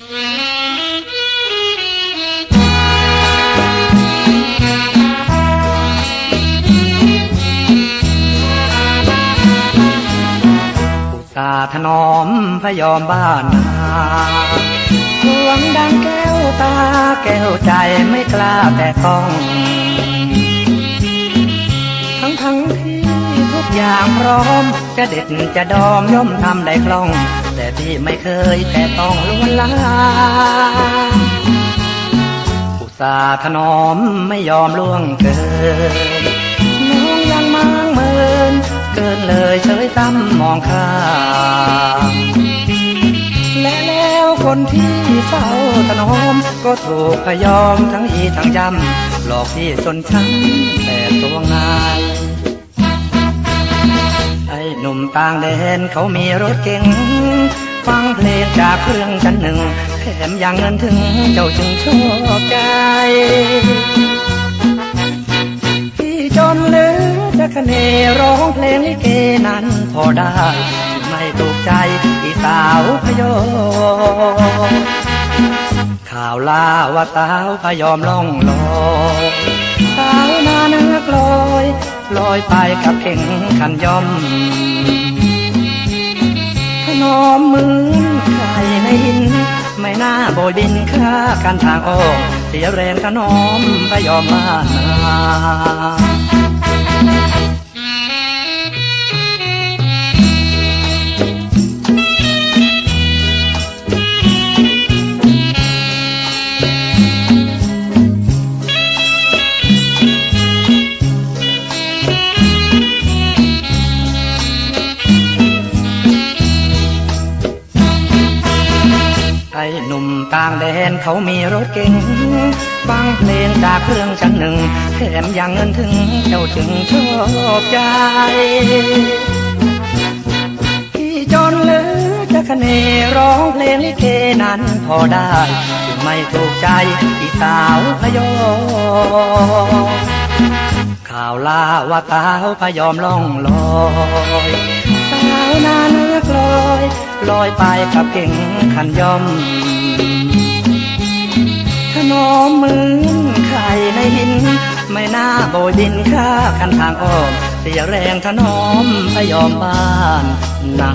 อุตสาถนอมพยอมบ้านนาหวงดังแก้วตาแก้วใจไม่กล้าแต่ต้อง อย่างพร้อม จะเด็ดจะดอมย่อมทำได้คล่อง แต่พี่ไม่เคยแต่ต้องล้วนลาอุตสาถนอมไม่ยอมล่วงเกินน้องยังมางเมิน เกินเลยเฉยซ้ำมองข้ามและแล้วคนที่เฝ้าถนอม ก็ถูกพยอมทั้งอีทั้งยำหลอกพี่จนช้ำแต่ตัวงาย นุ่มต่างแดนเขามีรถเก๋งฟังเพลงจากเครื่องชั้นหนึ่งแถมยังเงินถึงเจ้าจึงชอบใจพี่จนเหลือจะคะเนร้องเพลงลิเกนั้นพอได้ ไม่ถูกใจอีสาวพยงข่าวล่าว่าสาวพยอมล่องลอยสาวนาเนื้อกลอยลอยไปกับเข่งขันย่อม โบยบินค่าการทางออกเสียแรงถนอมไปยอมบ้านนา ไอ้หนุ่มต่างแดนเขามีรถเก๋งฟังเพลงจากเครื่องชั้นหนึ่งแถมยังเงินถึงเจ้าถึงชอบใจพี่จนเหลือจะคะเนร้องเพลงลิเกนั้นพอได้ถึงไม่ถูกใจอีสาวพยงข่าวล่าว่าสาวพยอมล่องลอย สาวนาเนื้อกลอย ลอยไปกับเก่งขันย่อมถนอมเหมือนไข่ในหิน ไม่น่าโบยบินค่าคันทางอ้อมเสียแรงถนอมพยอมบ้านนา